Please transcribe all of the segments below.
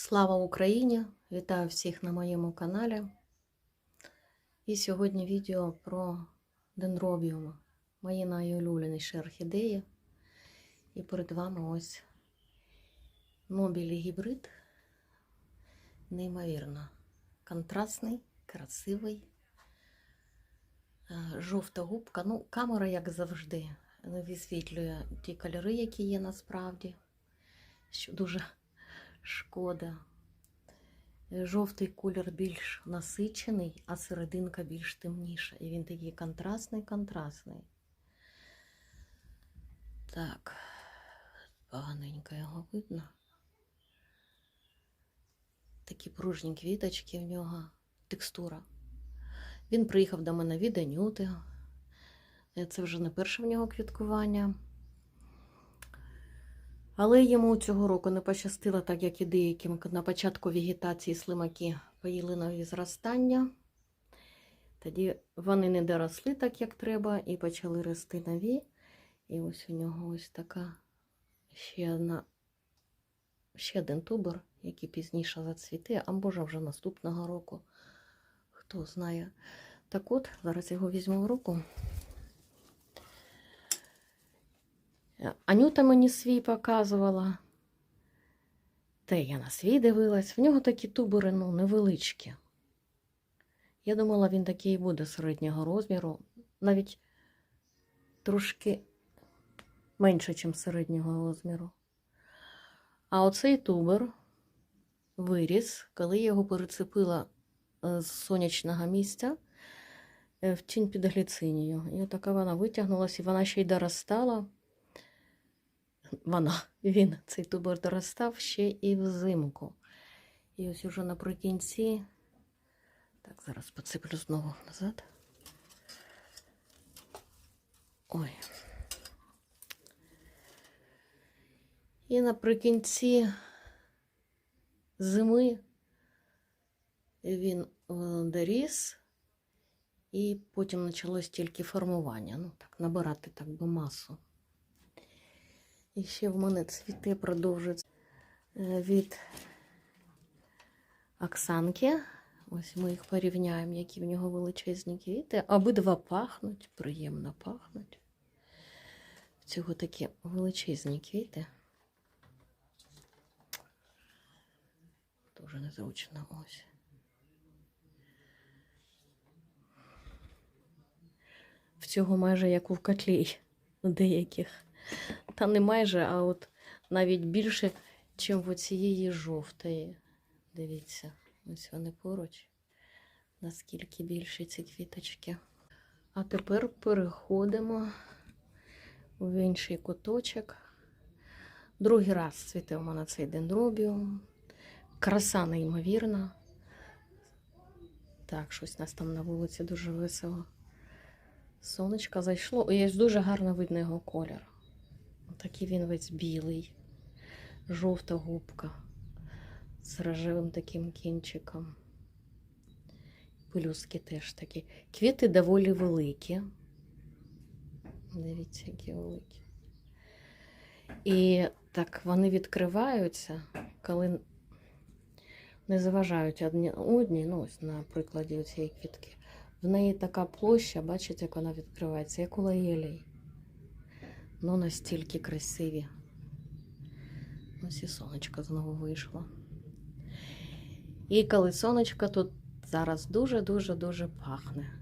Слава Україні! Вітаю всіх на моєму каналі. І сьогодні відео про дендробіуми, мої найулюбленіші орхідеї. І перед вами ось Нобілі гібрид. Неймовірно контрастний, красивий. Е, Жовта губка. Ну, камера, як завжди, висвітлює ті кольори, які є насправді. Що дуже шкода. Жовтий колір більш насичений, а серединка більш темніша. І він такий контрастний, контрастний. Так, поганенько його видно. Такі пружні квіточки в нього, текстура. Він приїхав до мене від Анюти. Це вже не перше в нього квіткування. Але йому цього року не пощастило, так як і деяким на початку вегетації слимаки поїли нові зростання. Тоді вони не доросли так, як треба, і почали рости нові. І ось у нього ось така ще одна, ще один тубер, який пізніше зацвіте, а може вже наступного року. Хто знає. Так от, зараз його візьму в руку. Анюта мені свій показувала. Та я на свій дивилась. В нього такі тубери ну, невеличкі. Я думала, він такий і буде середнього розміру, навіть трошки менше, ніж середнього розміру. А оцей тубер виріс, коли я його перецепила з сонячного місця в тінь під гліцинію. І отака вона витягнулася, і вона ще й доростала вона, він, цей тубер доростав ще і взимку. І ось уже наприкінці. Так, зараз посиплю знову назад. Ой. І наприкінці зими він доріс, і потім почалось тільки формування. Ну, так, набирати так би масу. І ще в мене цвіти продовжують від Оксанки. Ось ми їх порівняємо, які в нього величезні квіти. Обидва пахнуть, приємно пахнуть. Цього такі величезні квіти. Дуже незручно ось. В цього майже як у котлі деяких. Та не майже, а от навіть більше, ніж в цієї жовтої. Дивіться, ось вони поруч. Наскільки більше ці квіточки. А тепер переходимо в інший куточок. Другий раз цвіте у мене цей дендробіум. Краса неймовірна. Так, щось у нас там на вулиці дуже весело. Сонечко зайшло. І є дуже гарно видно його колір. Такий він весь білий, жовта губка з рожевим таким кінчиком. Пелюстки теж такі. Квіти доволі великі. Дивіться, які великі. І так вони відкриваються, коли не заважають одні одні, ну ось на прикладі цієї квітки. В неї така площа, бачите, як вона відкривається, як у лаєлій. Ну, настільки красиві. Ось і сонечко знову вийшло. І коли сонечко тут зараз дуже-дуже-дуже пахне.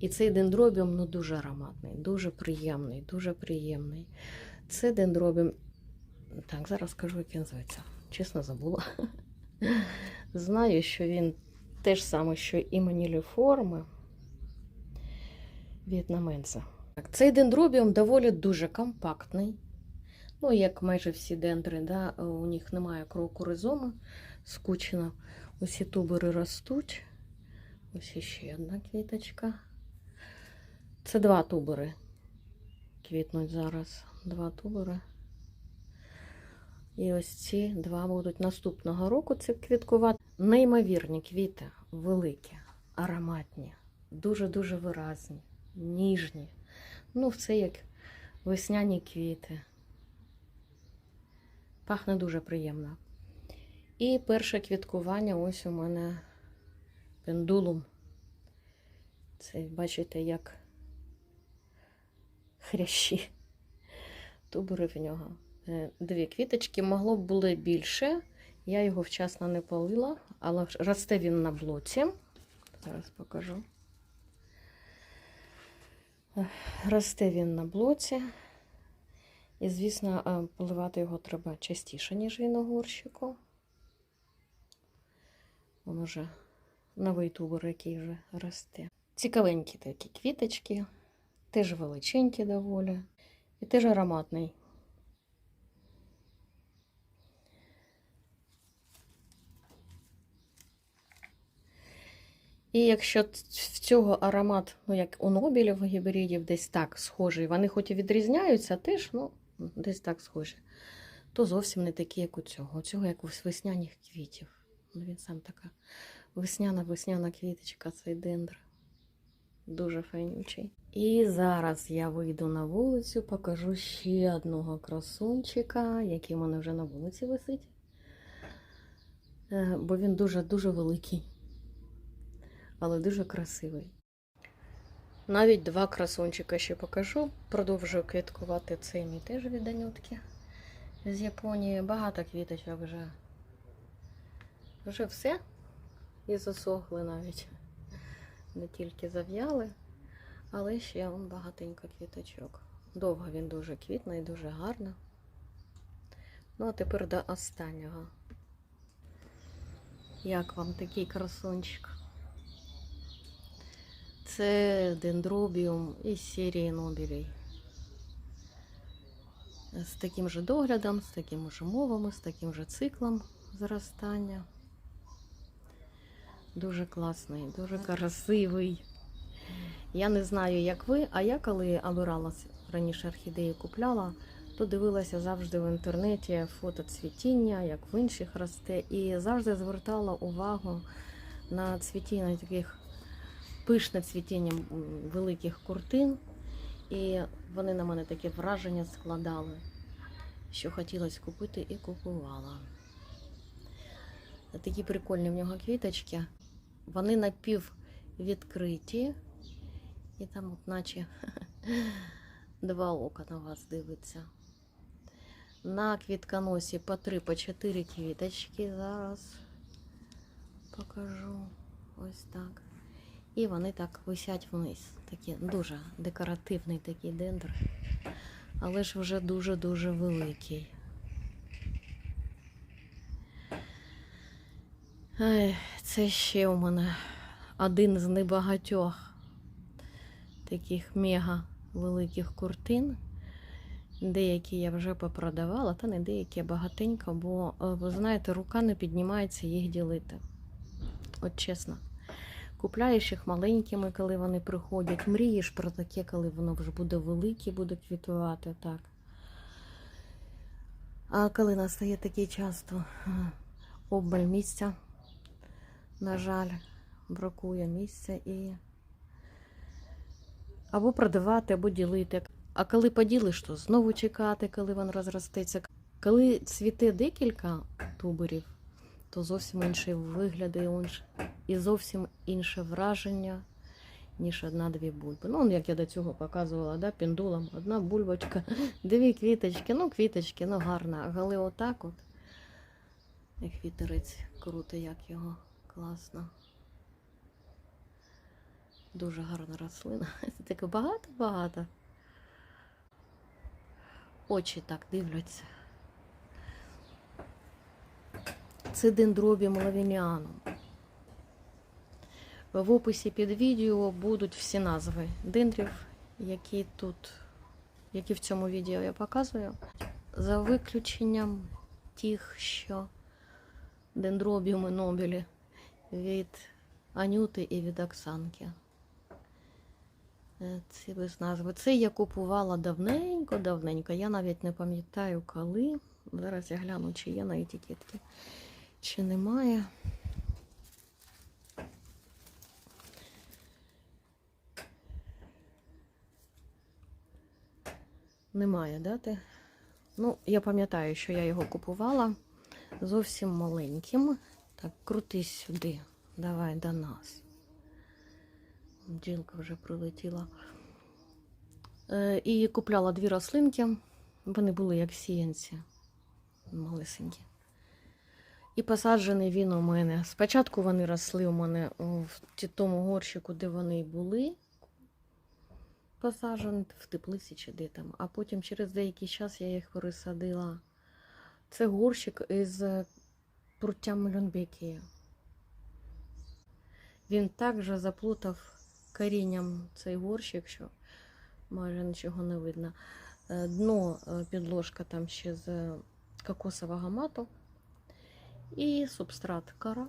І цей дендробіум ну, дуже ароматний, дуже приємний, дуже приємний. Це дендробіум. Так, зараз скажу, як він зветься. Чесно забула. Знаю, що він те ж саме, що і маніліформи. Так, Цей дендробіум доволі дуже компактний. Ну, як майже всі дендри, да, у них немає кроку ризоми, скучено. Усі тубери ростуть. Ось ще одна квіточка. Це два тубери. Квітнуть зараз. Два тубери. І ось ці два будуть наступного року це квіткувати. Неймовірні квіти, великі, ароматні, дуже-дуже виразні, ніжні. Ну, все як весняні квіти. Пахне дуже приємно. І перше квіткування ось у мене пендулум. Це бачите, як хрящі. Тубери в нього. Е, Дві квіточки, могло б було більше. Я його вчасно не полила, але росте він на блоці. Зараз покажу. Росте він на блоці. І, звісно, е, поливати його треба частіше, ніж він у горщику. Він уже новий тубор, який вже росте. Цікавенькі такі квіточки, теж величенькі доволі. І теж ароматний. І якщо в цього аромат, ну як у Нобелів гібридів, десь так схожий, вони хоч і відрізняються, теж ну, десь так схожі, то зовсім не такі, як у цього. У цього як у весняних квітів. Ну, він сам така весняна весняна квіточка, цей дендр. Дуже файнючий. І зараз я вийду на вулицю, покажу ще одного красунчика, який у мене вже на вулиці висить. Е, Бо він дуже-дуже великий, але дуже красивий. Навіть два красунчика ще покажу. Продовжую квіткувати цей мій теж від Анютки з Японії. Багато квіточок вже. Вже все. І засохли навіть. Не тільки зав'яли, але ще вон багатенько квіточок. Довго він дуже квітний, дуже гарно. Ну, а тепер до останнього. Як вам такий красунчик? Це дендробіум із серії Нобелей. З таким же доглядом, з такими ж умовами, з таким же циклом зростання. Дуже класний, дуже красивий. Я не знаю, як ви, а я коли обирала раніше орхідеї купляла, то дивилася завжди в інтернеті фото цвітіння, як в інших росте, і завжди звертала увагу на цвітіння таких пишне цвітіння великих куртин. І вони на мене таке враження складали, що хотілося купити і купувала. Такі прикольні в нього квіточки. Вони напіввідкриті, і там, от наче два ока на вас дивиться. На квітконосі по три, по чотири квіточки. Зараз покажу. Ось так. І вони так висять вниз. Такі дуже декоративний такий дендр. Але ж вже дуже-дуже великий. Ай, це ще у мене один з небагатьох таких мега великих куртин. Деякі я вже попродавала, та не деякі а багатенько, бо, е, ви знаєте, рука не піднімається їх ділити. От чесно. Купляєш їх маленькими, коли вони приходять. Мрієш про таке, коли воно вже буде велике, буде квітувати. так. А коли настає такий час, то обмаль місця, на жаль, бракує місця і або продавати, або ділити. А коли поділиш, то знову чекати, коли він розростеться. Коли цвіте декілька туберів, то зовсім інший вигляд і зовсім інше враження, ніж одна-дві бульби. Ну, як я до цього показувала, да, пендулом, одна бульбочка, дві квіточки, ну квіточки, ну гарна. А коли отак от, як вітерець круто, як його класно. Дуже гарна рослина. Це таке багато-багато. Очі так дивляться. Це дендробіум лавініанум. В описі під відео будуть всі назви дендрів, які тут, які в цьому відео я показую. За виключенням тих, що дендробіуми Нобелі від Анюти і від Оксанки. Е, Ці без назви. Це я купувала давненько-давненько. Я навіть не пам'ятаю коли. Зараз я гляну, чи є на етикетці, чи немає. Немає дати. Ну, я пам'ятаю, що я його купувала. зовсім маленьким. Так, крутись сюди. Давай до нас. Бджілка вже прилетіла. Е, і купляла дві рослинки. Вони були як сіянці. Малесенькі. І посаджений він у мене. Спочатку вони росли у мене в тому горщику, де вони були. Посаджені в теплиці чи де там. А потім через деякий час я їх пересадила. Це горщик із е, пруттям Люнбекії. Він так же заплутав корінням цей горщик, що майже нічого не видно. Е, Дно е, підложка там ще з кокосового мату. І субстрат кара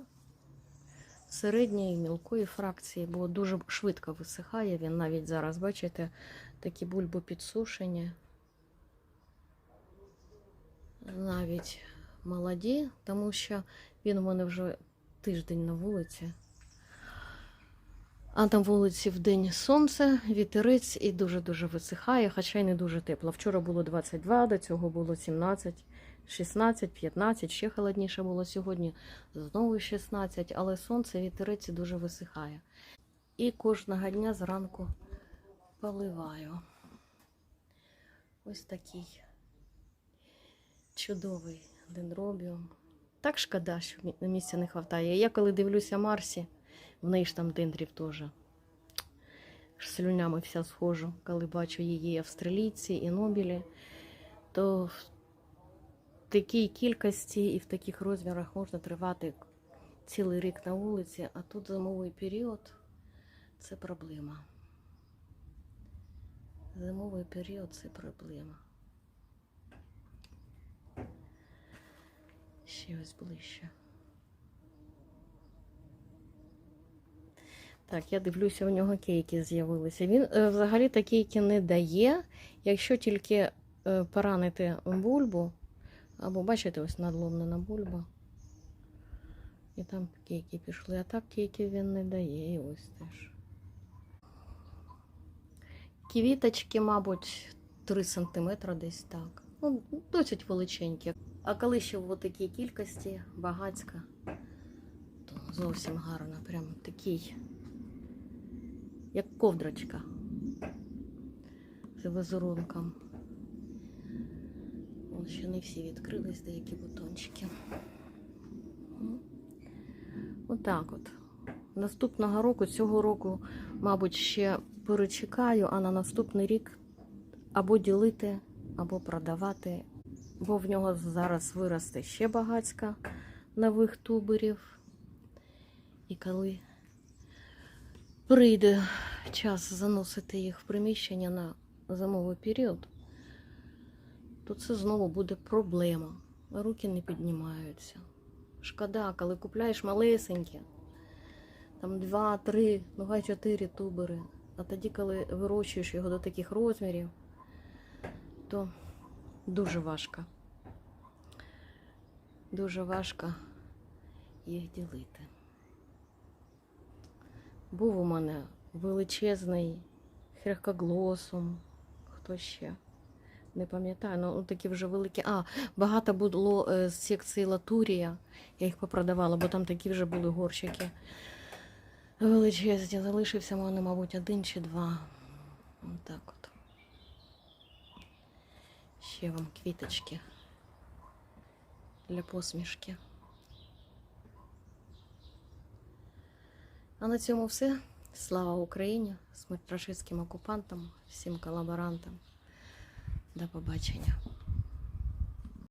середньої мілкої фракції, бо дуже швидко висихає. Він навіть зараз, бачите, такі бульби підсушені. Навіть молоді, тому що він у мене вже тиждень на вулиці. А на вулиці в день сонце, вітерець і дуже-дуже висихає, хоча й не дуже тепло. Вчора було 22, до цього було 17, 16, 15, ще холодніше було сьогодні. Знову 16, але сонце, вітерець дуже висихає. І кожного дня зранку поливаю. Ось такий чудовий дендробіум. Так шкода, що мі- місця не вистачає. Я коли дивлюся Марсі, в неї ж там дендрів теж. Слюнями вся схожу, коли бачу її австралійці і Нобілі, то такій кількості і в таких розмірах можна тривати цілий рік на вулиці, а тут зимовий період це проблема. Зимовий період це проблема. Ще ось ближче. Так, я дивлюся, у нього кейки з'явилися. Він е, взагалі та кейки не дає, якщо тільки е, поранити бульбу, або бачите, ось надломлена бульба. І там кейки пішли, а так кейки він не дає. І ось теж. Квіточки, мабуть, 3 см десь так. Ну, досить величенькі. А коли ще в такій кількості багацька, то зовсім гарно. Прям такий, як ковдрочка з візерунком. Ось ще не всі відкрились деякі бутончики. Отак от. Наступного року, цього року, мабуть, ще перечекаю, а на наступний рік або ділити, або продавати, бо в нього зараз виросте ще багацька нових туберів. І коли прийде час заносити їх в приміщення на зимовий період, то це знову буде проблема. Руки не піднімаються. Шкода, коли купляєш малесенькі, там 2, 3, ну хай 4 тубери. А тоді, коли вирощуєш його до таких розмірів, то дуже важко. Дуже важко їх ділити. Був у мене величезний херкоглосум. Хто ще? Не пам'ятаю, ну такі вже великі. А, багато було е, з секції Латурія. Я їх попродавала, бо там такі вже були горщики. Величезні. Залишився в мене, мабуть, один чи два. Отак от. Ще вам квіточки для посмішки. А на цьому все. Слава Україні! Смерть рашистським окупантам, всім колаборантам. До побачення.